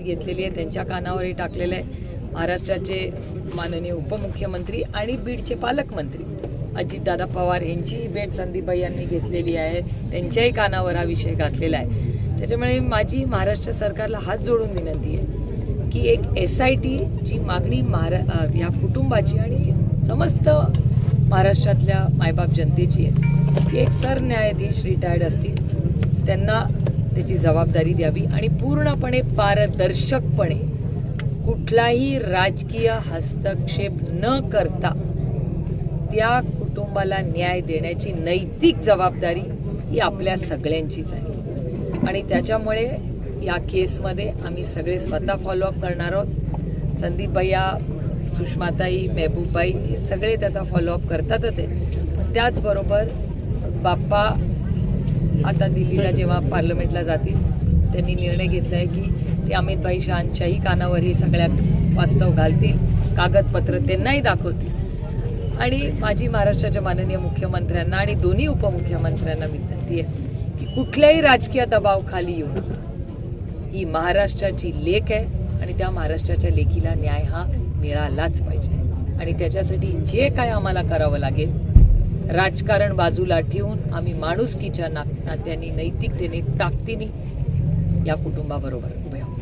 घेतलेली आहे त्यांच्या कानावरही टाकलेलं आहे. महाराष्ट्राचे माननीय उपमुख्यमंत्री आणि बीडचे पालकमंत्री अजितदादा पवार यांचीही भेट संदीपभाई यांनी घेतलेली आहे. त्यांच्याही कानावर हा विषय घातलेला आहे. त्याच्यामुळे माझी महाराष्ट्र सरकारला हात जोडून विनंती आहे की एक एस आय टी जी मागणी महारा या कुटुंबाची आणि समस्त महाराष्ट्रातल्या मायबाप जनतेची आहे. की एक सरन्यायाधीश रिटायर्ड असतील त्यांना त्याची जबाबदारी द्यावी आणि पूर्णपणे पारदर्शकपणे कुठलाही राजकीय हस्तक्षेप न करता त्या कुटुंबाला न्याय देण्याची नैतिक जबाबदारी ही आपल्या सगळ्यांचीच आहे. आणि त्याच्यामुळे या केसमध्ये आम्ही सगळे स्वतः फॉलोअप करणार आहोत. संदीप भैया सुषमाताई मेहबूबबाई हे सगळे त्याचा फॉलोअप करतातच आहे त्याचबरोबर बाप्पा आता दिल्लीला जेव्हा पार्लमेंटला जातील त्यांनी निर्णय घेतला आहे की ते अमितभाई शहांच्याही कानावर हे सगळ्यात वास्तव घालतील कागदपत्र त्यांनाही दाखवतील. आणि माझी महाराष्ट्राच्या माननीय मुख्यमंत्र्यांना आणि दोन्ही उपमुख्यमंत्र्यांना विनंती आहे की कुठल्याही राजकीय दबावखाली येऊन ही महाराष्ट्राची लेख आहे आणि त्या महाराष्ट्राच्या लेखीला न्याय हा मिळालाच पाहिजे. आणि त्याच्यासाठी जे काय आम्हाला करावं लागेल राजकारण बाजूला ठेवून आम्ही माणुसकीच्या नात्याने नैतिकतेने ताकदीने या कुटुंबाबरोबर उभे आहोत.